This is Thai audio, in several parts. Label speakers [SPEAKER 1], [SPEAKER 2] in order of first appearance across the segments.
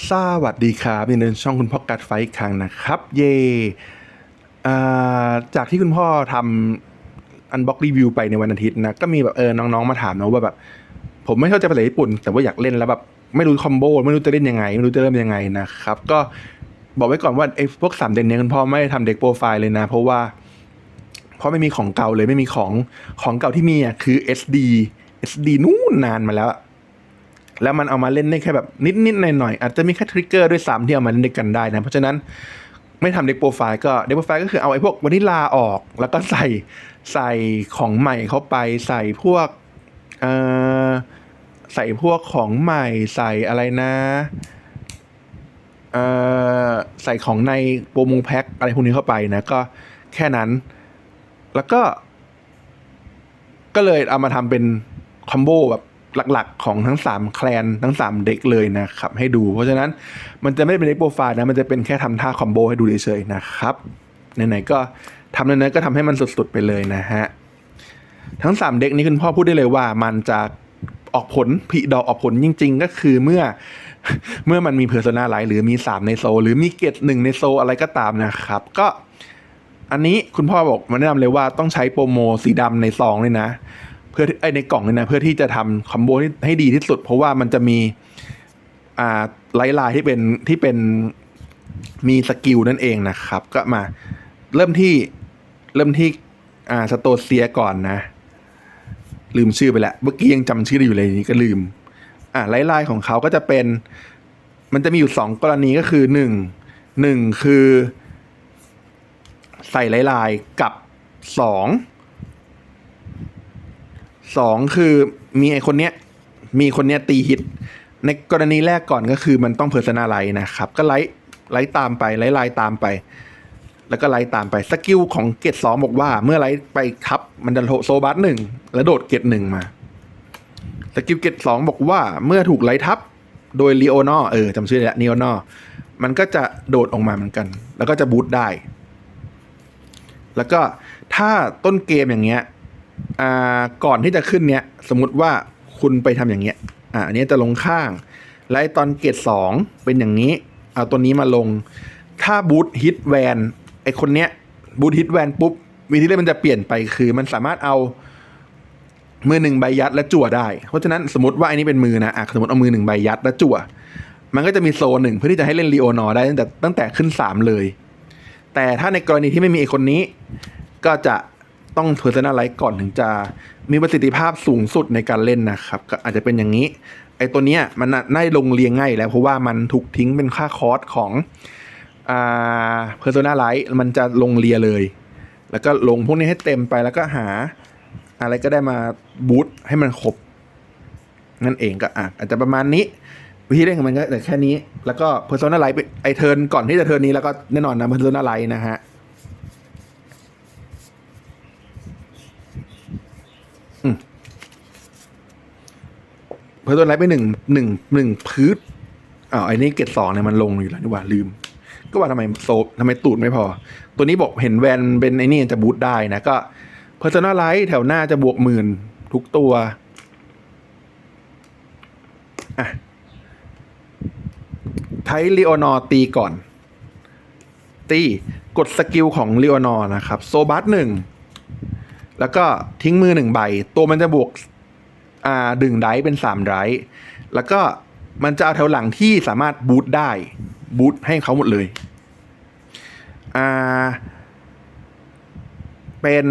[SPEAKER 1] สวัสดีครับยินดีต้อนช่องคุณพ่อกัดไฟอีกครั้งนะครับ เย่จากที่คุณพ่อทำอันบ็อกรีวิวไปในวันอาทิตย์นะ ก็มีแบบเออน้องๆมาถามนะว่าแบบ ผมไม่เข้าใจภาษาญี่ปุ่น แต่ว่าอยากเล่นแล้วแบบไม่รู้คอมโบไม่รู้จะเล่นยังไง ไม่รู้จะเริ่มยังไงนะครับ ก็บอกไว้ก่อนว่าไอ้พวกสามเด่นเนี้ยคุณพ่อไม่ทำเด็กโปรไฟล์เลยนะ เพราะว่า เพราะไม่มีของเก่าเลยไม่มีของของเก่าที่มีอะคือ SD SD นู่นนานมาแล้ว แล้วมันเอามาเล่นได้แค่แบบนิดๆหน่อยๆอาจจะมีแค่ทริกเกอร์ด้วยซ้ำที่เอามาเล่นด้วยกันได้นะ เพราะฉะนั้นไม่ทำเด็กโปรไฟล์ก็เด็กโปรไฟล์ก็คือเอาไอ้พวกวานิลลาออก แล้วก็ใส่ใส่ของใหม่เข้าไปใส่พวกเอ่อใส่พวกของใหม่ใส่อะไรนะเอ่อใส่ของในโปรโมแพ็คอะไรพวกนี้เข้าไปนะก็แค่นั้น แล้วก็ ก็เลยเอามาทำเป็นคอมโบแบบ หลักๆ ของทั้ง 3 แคลนทั้ง 3 เด็กเลยนะครับให้ดู เพราะฉะนั้นมันจะไม่เป็นเด็กโปรไฟล์นะมันจะเป็นแค่ทำท่าคอมโบให้ดูเฉยๆนะครับไหนๆก็ทำนั้นๆก็ทำให้มันสุดๆไปเลยนะฮะทั้ง 3 เด็กนี้คุณพ่อพูดได้เลยว่ามันจะออกผลผลิดอกออกผลจริง ๆ ก็คือเมื่อเมื่อมันมีเพอร์โซนาไลท์หรือมี 3 ในโซ หรือมีเกตหนึ่งในโซอะไรก็ตามนะครับ ก็อันนี้คุณพ่อบอกมาแนะนำเลยว่าต้องใช้โปรโมสีดำในซองเลยนะ เพื่อไอในกล่องเลยนะเพื่อที่จะทำคอมโบให้ดีที่สุด เพราะว่ามันจะมีอ่าไลท์ไลน์ที่เป็นที่เป็นมีสกิลนั่นเองนะครับ ก็มาเริ่มที่เริ่มที่อ่าสโตเซียก่อนนะ ลืมชื่อไปแล้วเมื่อกี้ยังจำชื่อได้อยู่เลยนี่ก็ลืม อ่าไลท์ไลของเขาก็จะเป็น มันจะมีอยู่สองกรณีก็คือหนึ่งหนึ่งคือ ใส่ลายๆกับสอง สองคือมีไอคนเนี้ยมีคนเนี้ยตีฮิต ในกรณีแรกก่อนก็คือมันต้องเพอร์ซนาไลท์นะครับ ก็ไลท์ไลท์ตามไปไลท์ไลน์ตามไป แล้วก็ไลท์ตามไปสกิลของเกตสองบอกว่า เมื่อไลท์ไปทับมันจะโซบัสหนึ่งแล้วโดดเกตหนึ่งมาสกิลเกตสองบอกว่าเมื่อถูกไลท์ทับโดยลีโอนอเออจำชื่อได้แล้วลีโอนอมันก็จะโดดออกมาเหมือนกัน แล้วก็จะบูตได้ แล้วก็ถ้าต้นเกมอย่างเงี้ย อ่าก่อนที่จะขึ้นเนี้ยสมมติว่าคุณไปทำอย่างเงี้ยอ่าอันนี้จะลงข้าง และตอนเกรดสองเป็นอย่างนี้เอาตัวนี้มาลง ถ้าบูทฮิตแวนไอคนเนี้ยบูทฮิตแวนปุ๊บวิธีเล่นมันจะเปลี่ยนไปคือ มันสามารถเอามือหนึ่งใบยัดและจั่วได้ เพราะฉะนั้นสมมติว่าอันนี้เป็นมือนะอะสมมติเอามือหนึ่งใบยัดและจั่ว มันก็จะมีโซนหนึ่งเพื่อที่จะให้เล่นลีโอนอได้ตั้งแต่ตั้งแต่ขึ้นสามเลย แต่ถ้าในกรณีที่ไม่มีไอคนนี้ ก็จะ ต้อง personalize ก่อนถึงจะมีประสิทธิภาพสูงสุดในการเล่นนะครับ ก็อาจจะเป็นอย่างนี้ ไอตัวเนี้ยมันน่าได้ลงเรียงง่ายแล้ว เพราะว่ามันถูกทิ้งเป็นค่าคอร์สของอ่า personalize มันจะลงเรียเลย แล้วก็ลงพวกนี้ให้เต็มไปแล้วก็หา อะไรก็ได้มาบูตให้มันครบ นั่นเองก็อาจจะประมาณนี้วิธีเล่นของมันก็แต่แค่นี้ แล้วก็ personalize ไปไอเทิร์นก่อนที่จะเทิร์นนี้แล้วก็แน่นอนนะ personalize นะฮะ เพอร์โซนไลท์ไปหนึ่งหนึ่งหนึ่งพื้นอ้าวไอ้นี่เกตสองเนี่ยมันลงอยู่แล้วนี่หว่าลืม ก็ว่าทำไมโซทำไมตูดไม่พอ ตัวนี้บอกเห็นแวนเป็นไอ้นี่จะบูทได้นะก็เพอร์โซนไลท์แถวหน้าจะบวกหมื่นทุกตัวอะใช้ลีโอนอตีก่อน ตีกดสกิลของลีโอนอนะครับ โซบัสหนึ่ง แล้วก็ทิ้งมือหนึ่งใบ ตัวมันจะบวก อ่าดึงไดเป็นสามไดแล้วก็มันจะเอาแถวหลังที่สามารถบูตได้บูตให้เขาหมดเลยอ่าเป็น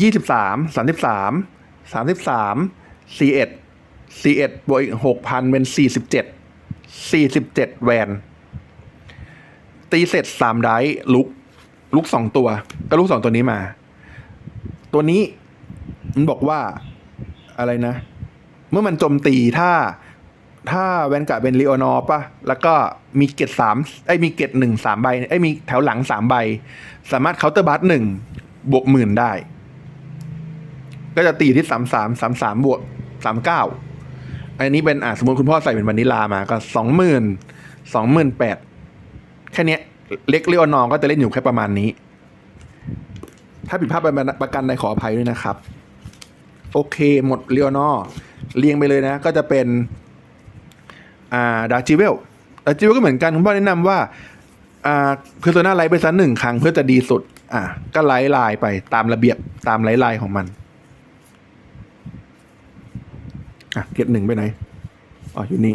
[SPEAKER 1] ยี่สิบสามสามสิบสามสามสิบสามสี่เอ็ดสี่เอ็ดบวกอีกหกพันเป็นสี่สิบเจ็ดสี่สิบเจ็ดแวนตีเสร็จสามไดลุกลุกสองตัว ก็ลุกสองตัวนี้มา ตัวนี้มันบอกว่า อะไรนะ เมื่อมันโจมตีถ้า ถ้าแวนการ์ดเป็นลีโอนอร์ป่ะ แล้วก็มีเกตสามไอ้มีเกตหนึ่งสามใบไอ้มีแถวหลังสามใบ สามารถเคาน์เตอร์บัสหนึ่งบวกหมื่นได้ ก็จะตีที่สามสามสามสามบวกสามเก้าอันนี้เป็นอะสมมติคุณพ่อใส่เป็นวานิลามาก็สองหมื่นสองหมื่นแปดแค่นี้เล็กลีโอนอร์ก็จะเล่นอยู่แค่ประมาณนี้ ถ้าผิดพลาดประกันใดขออภัยด้วยนะครับ โอเคหมดเรียวนอเรียงไปเลยนะ ก็จะเป็นอ่าดาจิเวลดาจิเวลก็เหมือนกันคุณพ่อแนะนำว่าอ่าเพอร์โซนาไลท์ไปสักหนึ่งครั้งเพื่อจะดีสุด อ่าก็ไลท์ไลน์ไปตามระเบียบตามไลท์ไลน์ของมันอะเกียรหนึ่งไปไหนอ๋ออยู่นี่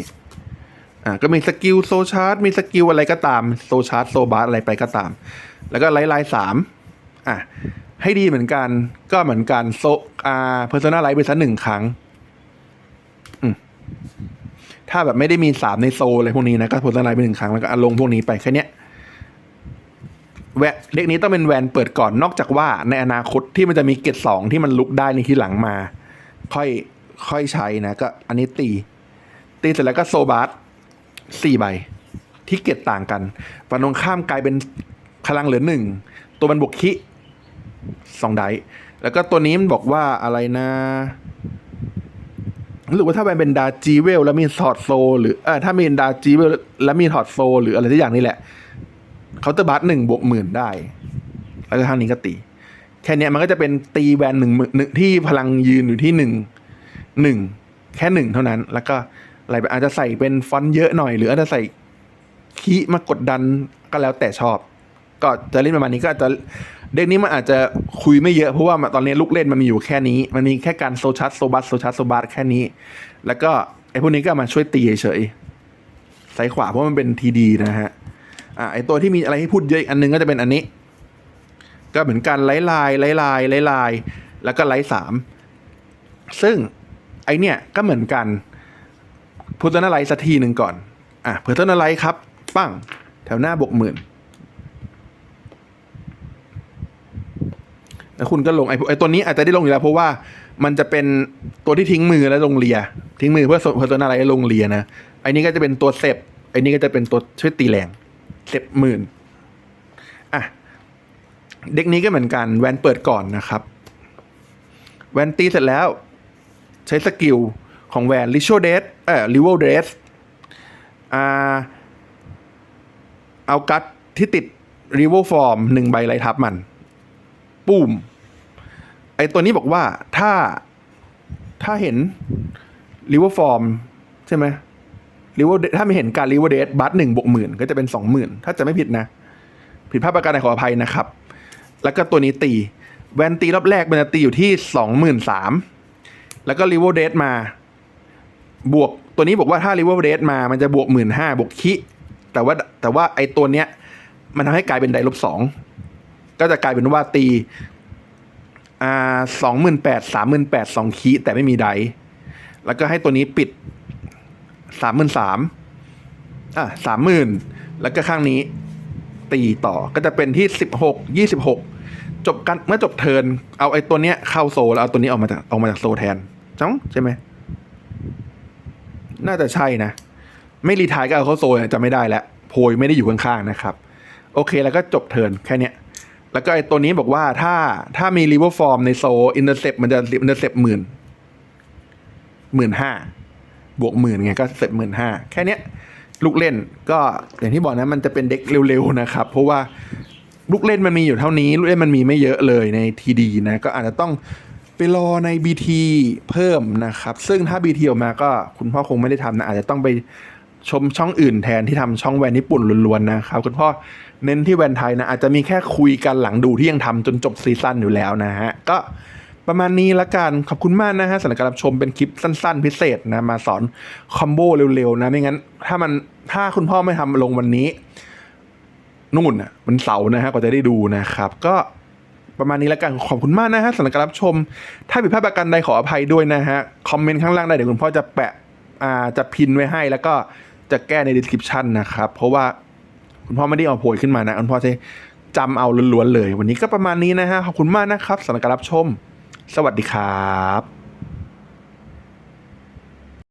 [SPEAKER 1] อ่าก็มีสกิลโซชาร์ตมีสกิลอะไรก็ตามโซชาร์ตโซบาร์อะไรไปก็ตาม แล้วก็ไลท์ไลน์สามอะ ให้ดีเหมือนกัน ก็เหมือนกันโซอ่าเพอร์โซนาไลท์ไปสักหนึ่งครั้งถ้าแบบไม่ได้มีสามในโซอะไรพวกนี้นะ ก็ผลสไลด์ไปหนึ่งครั้งแล้วก็ลงพวกนี้ไปแค่เนี้ยแวะเด็กนี้ต้องเป็นแวนเปิดก่อนนอกจากว่าในอนาคตที่มันจะมีเกตสองที่มันลุกได้ในที่หลังมา ค่อยค่อยใช้นะ ก็อันนี้ตี ตีเสร็จแล้วก็โซบาร์สี่ใบ ที่เกตต่างกันฝั่งตรงข้ามกลายเป็นพลังเหลือหนึ่งตัวมันบวกคิ สองไดแล้วก็ตัวนี้มันบอกว่าอะไรนะหรือว่าถ้ามันเป็นดาจีเวลแล้วมีถอดโซ หรือเออถ้ามีดาจีเวลแล้วมีถอดโซ หรืออะไรที่อย่างนี้แหละเขาน์เตอร์บัสหนึ่งบวกหมื่นได้ แล้วก็ทางนี้ก็ตี แค่นี้มันก็จะเป็นตีแวนหนึ่งหมื่นหนึ่งที่พลังยืนอยู่ที่หนึ่งหนึ่งแค่หนึ่งเท่านั้น แล้วก็อะไรอาจจะใส่เป็นฟอนต์เยอะหน่อย หรืออาจจะใส่คีมากดดันก็แล้วแต่ชอบ ก็จะเล่นประมาณนี้ก็จะ เด็กนี้มันอาจจะคุยไม่เยอะเพราะว่าตอนนี้ลูกเล่นมันมีอยู่แค่นี้ มันมีแค่การโซชัสโซบัสโซชัสโซบัสแค่นี้ แล้วก็ไอ้พวกนี้ก็มาช่วยตีเฉยๆซ้ายขวาเพราะมันเป็นทีดีนะฮะอ่าไอ้ตัวที่มีอะไรให้พูดเยอะอีกอันนึงก็จะเป็นอันนี้ ก็เหมือนกันไล่ลายไล่ลายไล่ลาย แล้วก็ไล่สามซึ่งไอเนี่ยก็เหมือนกันพุทธนาไลสักทีหนึ่งก่อนอะเพุทธนาไลครับ ปั้งแถวหน้าบวกหมื่น แล้วคุณก็ลงไอ้ไอ้ตัวนี้อาจจะได้ลงอยู่แล้วเพราะว่ามันจะเป็นตัวที่ทิ้งมือแล้วลงเลีย ทิ้งมือเพื่อเพอร์โซนาไลท์ลงเลียนะไอ้นี้ก็จะเป็นตัวเซฟไอ้นี้ก็จะเป็นตัวช่วยตีแรงเซฟหมื่นอะเด็กนี้ก็เหมือนกันแวนเปิดก่อนนะครับ แวนตีเสร็จแล้ว ใช้สกิลของแวนลิโชเดสเอ่อลิเวลเดสอ่าเอากัดที่ติดรีเวลฟอร์มหนึ่งใบไล่ทับมัน ปุ้มไอตัวนี้บอกว่าถ้าถ้าเห็นริเวอร์ฟอร์มใช่ไหมริเวอร์ถ้าไม่เห็นการริเวอร์เดสบัตหนึ่งบวกหมื่นก็จะเป็นสองหมื่นถ้าจะไม่ผิดนะ ผิดพลาดประการใดขออภัยนะครับ แล้วก็ตัวนี้ตี แวนตีรอบแรกมันจะตีอยู่ที่สองหมื่นสามแล้วก็ริเวอร์เดสมา บวกตัวนี้บอกว่าถ้าริเวอร์เดสมามันจะบวกหมื่นห้าบวกคิแต่ว่าแต่ว่าไอตัวเนี้ยมันทำให้กลายเป็นไดลบสอง ก็จะกลายเป็นว่าตีอ่าสองหมื่นแปดสามหมื่นแปดสองคีแต่ไม่มีไดแล้วก็ให้ตัวนี้ปิดสามหมื่นสามอะสามหมื่นแล้วก็ข้างนี้ตีต่อก็จะเป็นที่สิบหกยี่สิบหกจบกันเมื่อจบเทินเอาไอ้ตัวเนี้ยเข้าโซแล้วเอาตัวนี้ออกมาจากออกมาจากโซแทนจังใช่ไหมน่าจะใช่นะ ไม่รีทายก็เอาเข้าโซจะไม่ได้แล้วโพยไม่ได้อยู่ข้างๆนะครับ โอเคแล้วก็จบเทินแค่เนี้ย แล้วก็ไอ้ตัวนี้บอกว่าถ้าถ้ามีรีเวอร์ฟอร์มในโซอินเตอร์เซปมันจะอินเตอร์เซปหมื่นหมื่นห้าบวกหมื่นไงก็เสร็จหมื่นห้าแค่เนี้ย ลูกเล่นก็อย่างที่บอกนะ มันจะเป็นเด็กเร็วๆนะครับ เพราะว่าลูกเล่นมันมีอยู่เท่านี้ ลูกเล่นมันมีไม่เยอะเลยในทีดีนะ ก็อาจจะต้องไปรอใน BT เพิ่มนะครับ ซึ่งถ้า BT ออกมาก็คุณพ่อคงไม่ได้ทำนะ อาจจะต้องไปชมช่องอื่นแทนที่ทำช่องแวนญี่ปุ่นล้วนๆนะครับ คุณพ่อ เน้นที่แวนไทยนะ อาจจะมีแค่คุยกันหลังดูที่ยังทำจนจบซีซั่นอยู่แล้วนะฮะ ก็ประมาณนี้ละกัน ขอบคุณมากนะฮะสำหรับการรับชมเป็นคลิปสั้นๆ พิเศษนะ มาสอนคอมโบเร็วๆ นะ ไม่งั้น ถ้ามันถ้าคุณพ่อไม่ทำลงวันนี้ นู่นน่ะมันเสาร์นะฮะก็จะได้ดูนะครับ ก็ประมาณนี้แล้วกันขอบคุณมากนะฮะสำหรับการรับชม ถ้าผิดพลาดประการใดขออภัยด้วยนะฮะ คอมเมนต์ข้างล่างได้เดี๋ยวคุณพ่อจะแปะอ่าจะพินไว้ให้ แล้วก็จะแก้ใน description นะครับเพราะว่า คุณพ่อไม่ได้เอาโพยขึ้นมานะคุณพ่อใช้จำเอาล้วนๆเลย วันนี้ก็ประมาณนี้นะฮะขอบคุณมากนะครับสำหรับการรับชม สวัสดีครับ